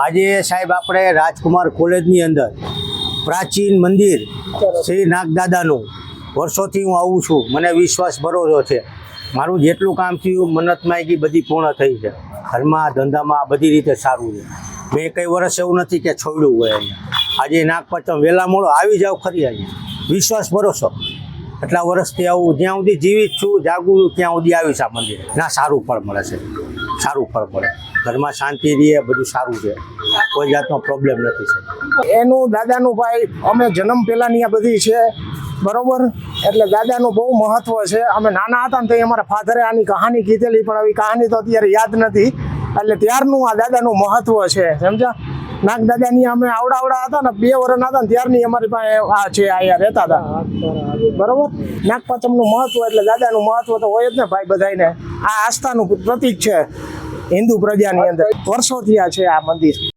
આજે સાહેબ આપણે રાજકુમાર કોલેજની અંદર પ્રાચીન મંદિર શ્રી નાગદાદાનું. વર્ષોથી હું આવું છું. મને વિશ્વાસ ભરોસો છે. મારું જેટલું કામ થયું, મન્નત માંગી, બધી પૂર્ણ થઈ છે. ઘરમાં, ધંધામાં બધી રીતે સારું છે. મેં કઈ વર્ષ એવું નથી કે છોડ્યું હોય અહીંયા. આજે નાગપંચમ, વહેલા મોડો, આવી જાવ ખરી અહીંયા. વિશ્વાસ ભરોસો. એટલા વર્ષથી આવું જ્યાં સુધી જીવિત છું, જાગું ત્યાં સુધી આવીશ આ મંદિર. ના, સારું ફળ મળે છે. સારું ફળ મળે. ઘરમાં શાંતિ રહે, બધું સારું છે. કોઈ જાતનો પ્રોબ્લેમ નથી છે. એનું દાદાનું ભાઈ, અમે જન્મ પહેલાની આ બધી છે, બરોબર? એટલે દાદાનું બહુ મહત્વ છે. અમે નાના હતા ને તો અમારા ફાધરે આની કહાની કીધેલી, પણ આવી કહાની તો અત્યારે યાદ નથી. એટલે ત્યારનું આ દાદાનું મહત્વ છે, સમજ્યા? નાગ દાદાની અમે આવડા આવડા હતા ને બે વર્ષના હતા ને ત્યારની અમારી પાસે આ છે અહીંયા રહેતા હતા. બરોબર? નાગ પાંચમનું મહત્વ એટલે દાદાનું મહત્વ તો હોય જ ને ભાઈ બધાને આ આસ્થાનું પ્રતીક છે હિન્દુ પ્રજાની અંદર. વર્ષોથી આ છે આ મંદિર.